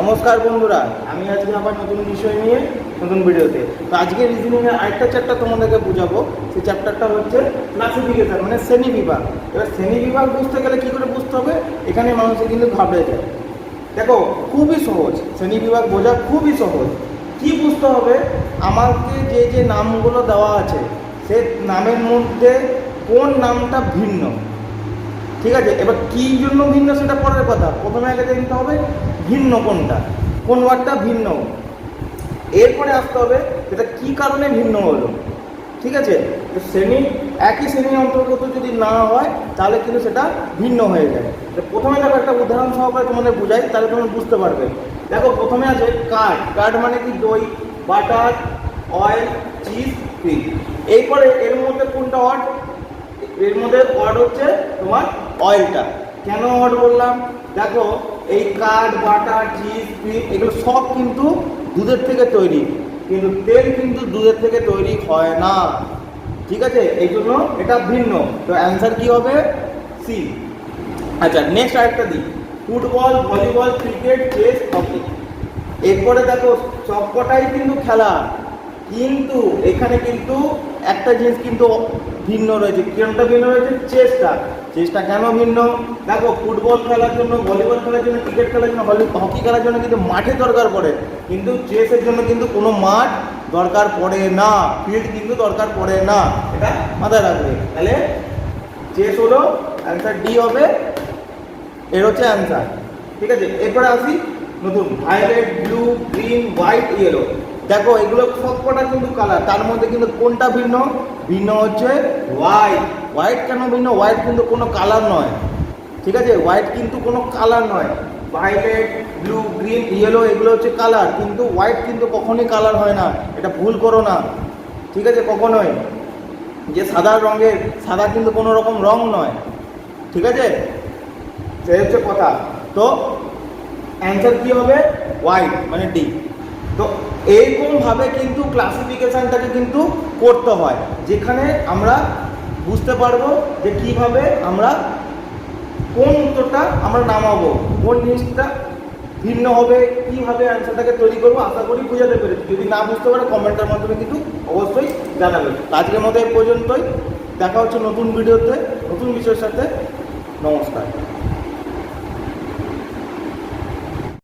নমস্কার বন্ধুরা, আমি আজকে আবার নতুন বিষয় নিয়ে নতুন ভিডিওতে। তো আজকে রিজনিংয়ের আরেকটা চ্যাপ্টার তোমাদেরকে বোঝাবো। সেই চ্যাপ্টারটা হচ্ছে ক্লাসিফিকেশন মানে শ্রেণি বিভাগ। এবার শ্রেণি বিভাগ বুঝতে গেলে কী করে বুঝতে হবে? এখানে মানুষের কিন্তু ঘাবড়ে যায়। দেখো, খুবই সহজ। শ্রেণি বিভাগ বোঝা খুবই সহজ। কি বুঝতে হবে? আমাকে যে যে নামগুলো দেওয়া আছে, সে নামের মধ্যে কোন নামটা ভিন্ন? ঠিক আছে? এবার কী জন্য ভিন্ন সেটা পরের কথা? প্রথমে আগে দেখতে হবে ভিন্ন কোনটা। কোন ওয়ার্ডটা ভিন্ন? এরপরে আসতে হবে এটা কী কারণে ভিন্ন হলো। ঠিক আছে? শ্রেণি, একই শ্রেণির অন্তর্গত যদি না হয়, তাহলে কিন্তু সেটা ভিন্ন হয়ে যায়। প্রথমে দেখো একটা উদাহরণ সহকারে তোমাদের বোঝাই, তাহলে তোমরা বুঝতে পারবে। দেখো, প্রথমে আছে কার্ড কার্ড মানে কি? দই, বাটার অয়েল চিজ ক্রিম এরপরে এর মধ্যে কোনটা ওয়ার্ড এর মধ্যে ওয়ার্ড হচ্ছে তোমার অয়েলটা। কেন ওয়ার্ড বললাম? দেখো, এই কাঠ বাটার, চিজ ক্রিম এগুলো সব কিন্তু দুধের থেকে তৈরি। কিন্তু তেল কিন্তু দুধের থেকে তৈরি হয় না। ঠিক আছে? এই জন্য এটা ভিন্ন। তো অ্যান্সার কি হবে? সি। আচ্ছা নেক্সট আরেকটা দিই। Football, volleyball, cricket, chess, hockey. এরপরে দেখো, সবকটাই কিন্তু খেলা। কিন্তু এখানে কিন্তু একটা জিনিস কিন্তু ভিন্ন রয়েছে। কিরমটা ভিন্ন রয়েছে? চেষ্টা। চেষ্টা কেন ভিন্ন? দেখো, ফুটবল খেলার জন্য, ভলিবল খেলার জন্য, ক্রিকেট খেলার জন্য হকি খেলার জন্য কিন্তু মাঠে দরকার পড়ে। কিন্তু চেসের জন্য কিন্তু কোনো মাঠ দরকার পড়ে না। ফিল্ড কিন্তু দরকার পড়ে না। এটা মাথায় রাখবে। তাহলে চেস হলো অ্যান্সার ডি হবে। এর হচ্ছে অ্যান্সার ঠিক আছে? এরপরে আসি। নতুন violet blue green white yellow দেখো, এগুলো সবকটা কিন্তু কালার তার মধ্যে কিন্তু কোনটা ভিন্ন? ভিন্ন হচ্ছে হোয়াইট হোয়াইট কেন ভিন্ন? হোয়াইট কিন্তু কোনো কালার নয়। ঠিক আছে? হোয়াইট কিন্তু কোনো কালার নয়। ভায়োলেট ব্লু গ্রিন ইয়েলো এগুলো হচ্ছে কালার কিন্তু হোয়াইট কিন্তু কখনোই কালার হয় না। এটা ভুল করো না। ঠিক আছে? কখনোই। যে সাদা রঙের, সাদা কিন্তু কোনো রকম রং নয়। ঠিক আছে? সে হচ্ছে কথা। তো অ্যান্সার কী হবে? হোয়াইট মানে ডি তো এইরকমভাবে কিন্তু ক্লাসিফিকেশানটাকে কিন্তু করতে হয়, যেখানে আমরা বুঝতে পারব যে কীভাবে আমরা কোন উত্তরটা আমরা নামাবো, কোন জিনিসটা ভিন্ন হবে, কীভাবে অ্যান্সারটাকে তৈরি করব, আশা করি বোঝাতে পেরেছি। যদি না বুঝতে পারে কমেন্টের মাধ্যমে কিন্তু অবশ্যই জানাবে। আজকের মতো এই পর্যন্তই। দেখা হচ্ছে নতুন ভিডিওতে, নতুন বিষয়ের সাথে। নমস্কার।